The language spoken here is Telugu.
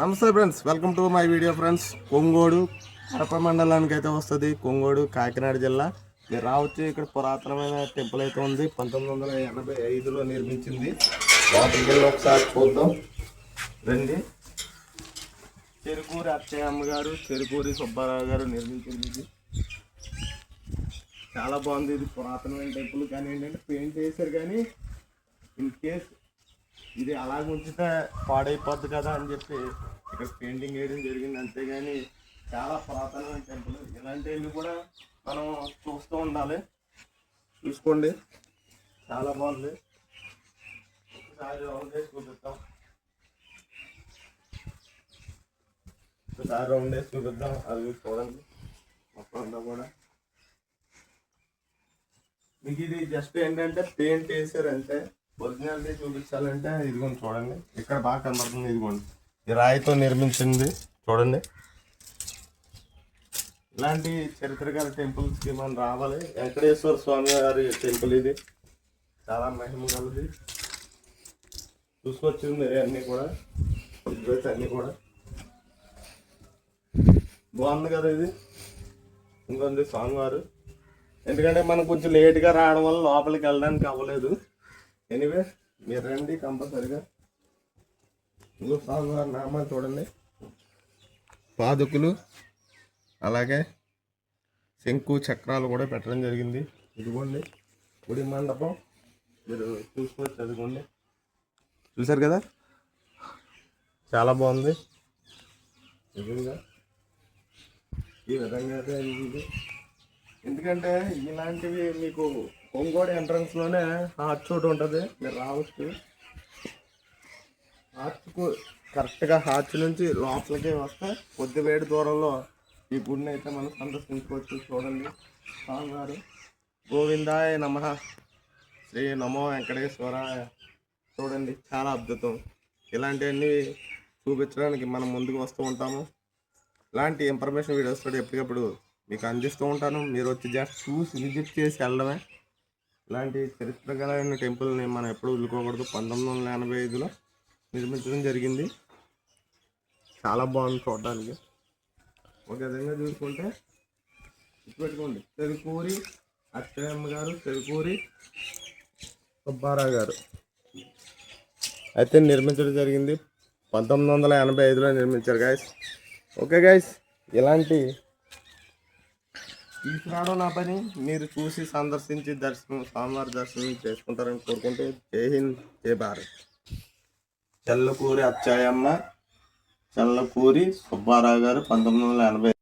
నమస్తే friends welcome to my video friends. Kongodu Kadapa మండలానికి అయితే వస్తుంది. కొంగోడు కాకినాడ జిల్లా. మీరు రావచ్చు ఇక్కడ పురాతనమైన టెంపుల్ అయితే ఉంది. పంతొమ్మిది వందల ఎనభై ఐదులో నిర్మించింది. లోపలికి వెళ్ళి ఒకసారి చూద్దాం. రండి. చెరుకూరి అచ్చయ్యమ్మ గారు చెరుకూరి సుబ్బారావు గారు నిర్మించింది ఇది. చాలా బాగుంది. ఇది పురాతనమైన టెంపుల్. కానీ ఏంటంటే పెయింట్ చేశారు కానీ ఇన్ కేస్ ఇది అలాగ ఉంచితే పాడైపోద్ది కదా అని చెప్పి ఇక్కడ పెయింటింగ్ వేయడం జరిగింది అంతేగాని చాలా పురాతనమైన టెంపుల్. ఇలాంటివి కూడా మనం చూస్తూ ఉండాలి. చూసుకోండి. చాలా బాగుంది. ఒకసారి రౌండ్ వేసి చూపిద్దాం. ఒకసారి రౌండ్ వేసి చూపిద్దాం. అది చూడండి. మొత్తం అంతా కూడా. మీకు ఇది జస్ట్ ఏంటంటే పెయింట్ వేసారు అంతే ఒరిజినాలిటీ చూపించాలంటే ఇదిగోండి చూడండి. ఇక్కడ బాగా కనబడుతుంది ఇదిగోండి. ఈ రాయితో నిర్మించింది చూడండి. ఇలాంటి చరిత్రగల టెంపుల్స్కి మనం రావాలి? వెంకటేశ్వర స్వామి గారి టెంపుల్ ఇది. చాలా మహిమ కలది చూసుకొచ్చింది అన్నీ కూడా. ఇద్దరు అన్నీ కూడా. బాగుంది కదా ఇది. ఇంకొంది స్వామివారు. ఎందుకంటే మనం కొంచెం లేట్గా రావడం వల్ల లోపలికి వెళ్ళడానికి అవ్వలేదు. ఎనీవే మీరు రండి కంపల్సరిగా. ఇంకో స్వామివారి నామాలు చూడండి. పాదుకులు అలాగే శంకు చక్రాలు కూడా పెట్టడం జరిగింది. ఇదిగోండి గుడి మండపం. మీరు చూసుకోవచ్చు చదువుకోండి చూసారు కదా? చాలా బాగుంది. నిజంగా ఈ విధంగా అయితే ఎందుకంటే ఇలాంటివి మీకు ఒంగోడు ఎంట్రన్స్లోనే ఒకటి ఉంటుంది. మీరు రావచ్చు. హార్చ్కు కరెక్ట్గా హార్చ్ నుంచి లోపలికి వస్తే కొద్ది వేడి దూరంలో ఈ గుడిని అయితే మనం సందర్శించుకోవచ్చు చూడండి. స్వామివారు. గోవిందాయ నమ. శ్రీ నమో వెంకటేశ్వరాయ. చూడండి చాలా అద్భుతం. ఇలాంటివన్నీ చూపించడానికి మనం ముందుకు వస్తూ ఉంటాము. ఇలాంటి ఇన్ఫర్మేషన్ వీడియోస్ కూడా ఎప్పటికప్పుడు మీకు అందిస్తూ ఉంటాను. మీరు వచ్చి జస్ట్ చూసి విజిట్ చేసి వెళ్ళడమే. ఇలాంటి చరిత్రకరమైన టెంపుల్ని మనం ఎప్పుడు వదులుకోకూడదు. పంతొమ్మిది వందల ఎనభై ఐదులో నిర్మించడం జరిగింది. చాలా బాగుంది చూడడానికి. ఒక విధంగా చూసుకుంటే పెట్టుకోండి. చెరుకూరి అచ్చయ్యమ్మ గారు చెరుకూరి సుబ్బారావు గారు. అయితే నిర్మించడం జరిగింది. పంతొమ్మిది వందల ఎనభై ఐదులో నిర్మించారు గాయస్ ఓకే గైస్ ఇలాంటి తీసుకురావడం నా పని? మీరు చూసి సందర్శించి దర్శనం స్వామివారి దర్శనం చేసుకుంటారని కోరుకుంటూ జై హింద్ జై భారత్. చల్లపూరి అచ్చాయమ్మ చల్లపూరి సుబ్బారావు గారు పంతొమ్మిది వందల ఎనభై